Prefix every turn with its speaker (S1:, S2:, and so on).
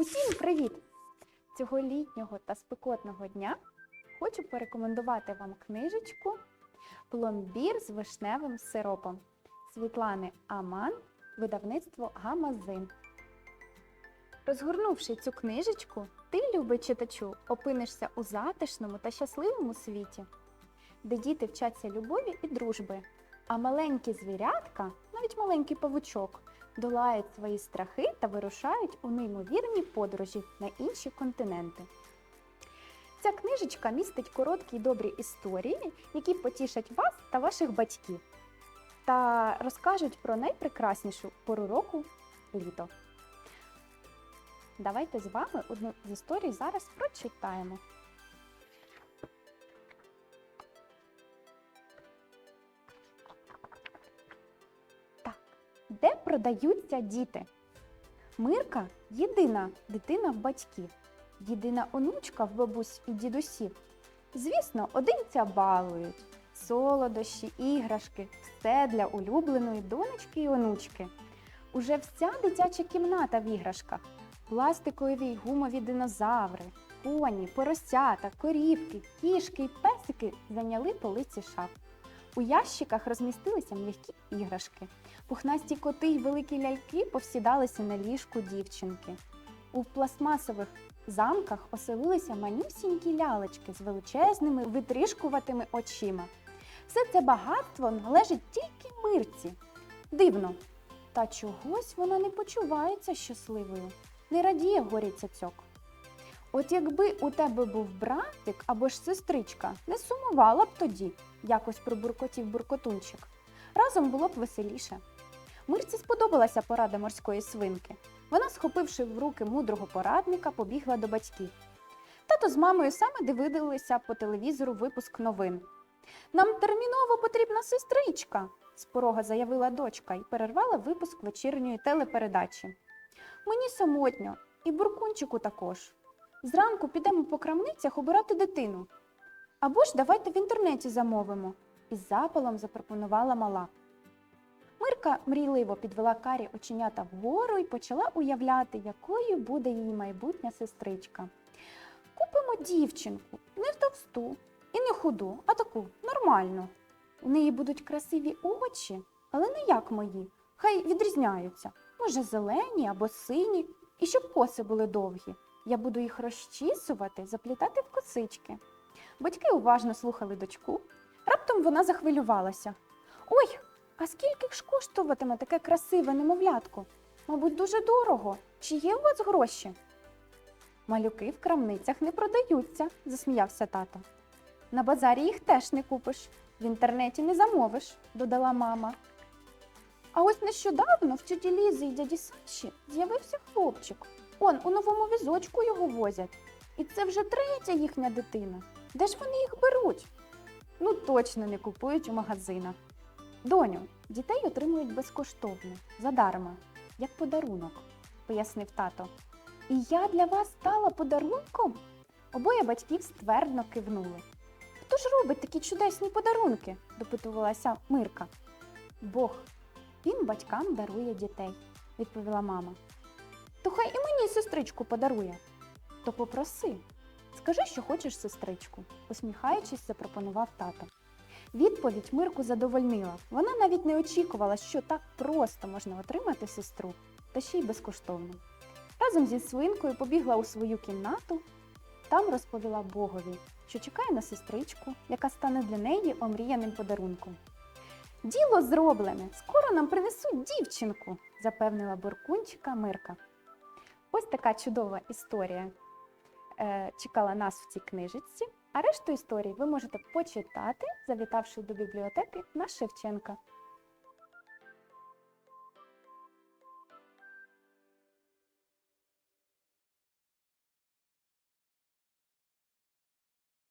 S1: Усім привіт! Цього літнього та спекотного дня хочу порекомендувати вам книжечку Пломбір з вишневим сиропом Світлани Аман, видавництво Гамазин. Розгорнувши цю книжечку, ти, любий читачу, опинишся у затишному та щасливому світі, де діти вчаться любові і дружби, а маленькі звірятка, навіть маленький павучок, долають свої страхи та вирушають у неймовірні подорожі на інші континенти. Ця книжечка містить короткі й добрі історії, які потішать вас та ваших батьків, та розкажуть про найпрекраснішу пору року літо. Давайте з вами одну з історій зараз прочитаємо. Де продаються діти? Мирка єдина дитина в батьків, єдина онучка в бабусь і дідусів. Звісно, одинця балують. Солодощі, іграшки, все для улюбленої донечки і онучки. Уже вся дитяча кімната в іграшках. Пластикові й гумові динозаври, коні, поросята, корівки, кішки й песики зайняли полиці шаф. У ящиках розмістилися м'які іграшки. Пухнасті коти й великі ляльки повсідалися на ліжку дівчинки. У пластмасових замках оселилися манюсінькі лялечки з величезними витрішкуватими очима. Все це багатство належить тільки мирці. Дивно. Та чогось вона не почувається щасливою, не радіє горі цяцьок. От якби у тебе був братик або ж сестричка, не сумувала б тоді, якось пробуркотів буркотунчик. Разом було б веселіше. Мирці сподобалася порада морської свинки. Вона, схопивши в руки мудрого порадника, побігла до батьків. Тато з мамою саме дивилися по телевізору випуск новин. Нам терміново потрібна сестричка, з порога заявила дочка і перервала випуск вечірньої телепередачі. Мені самотньо, і буркунчику також. Зранку підемо по крамницях обирати дитину. Або ж давайте в інтернеті замовимо, із запалом запропонувала мала. Мирка мрійливо підвела карі оченята вгору і почала уявляти, якою буде її майбутня сестричка. Купимо дівчинку, не товсту і не худу, а таку нормальну. У неї будуть красиві очі, але не як мої. Хай відрізняються. Може, зелені або сині, і щоб коси були довгі. Я буду їх розчісувати, заплітати в косички. Батьки уважно слухали дочку. Раптом вона захвилювалася. Ой, а скільки ж коштуватиме таке красиве немовлятко? Мабуть, дуже дорого. Чи є у вас гроші? Малюки в крамницях не продаються, засміявся тато. На базарі їх теж не купиш, в інтернеті не замовиш, додала мама. А ось нещодавно в тіті Лізи і дяді Саші з'явився хлопчик. Он у новому візочку його возять. І це вже третя їхня дитина. Де ж вони їх беруть? Ну, точно не купують у магазинах. Доню, дітей отримують безкоштовно, задарма, як подарунок, пояснив тато. І я для вас стала подарунком? Обоє батьків ствердно кивнули. Хто ж робить такі чудесні подарунки? допитувалася Мирка. Бог, він батькам дарує дітей, відповіла мама. То хай і мені сестричку подарує. То попроси. Скажи, що хочеш сестричку, усміхаючись, запропонував тато. Відповідь Мирку задовольнила. Вона навіть не очікувала, що так просто можна отримати сестру, та ще й безкоштовно. Разом зі свинкою побігла у свою кімнату, там розповіла Богові, що чекає на сестричку, яка стане для неї омріяним подарунком. Діло зроблене, скоро нам принесуть дівчинку, запевнила Боркунчика Мирка. Ось така чудова історія е, чекала нас в цій книжечці. А решту історій ви можете почитати, завітавши до бібліотеки на Шевченка.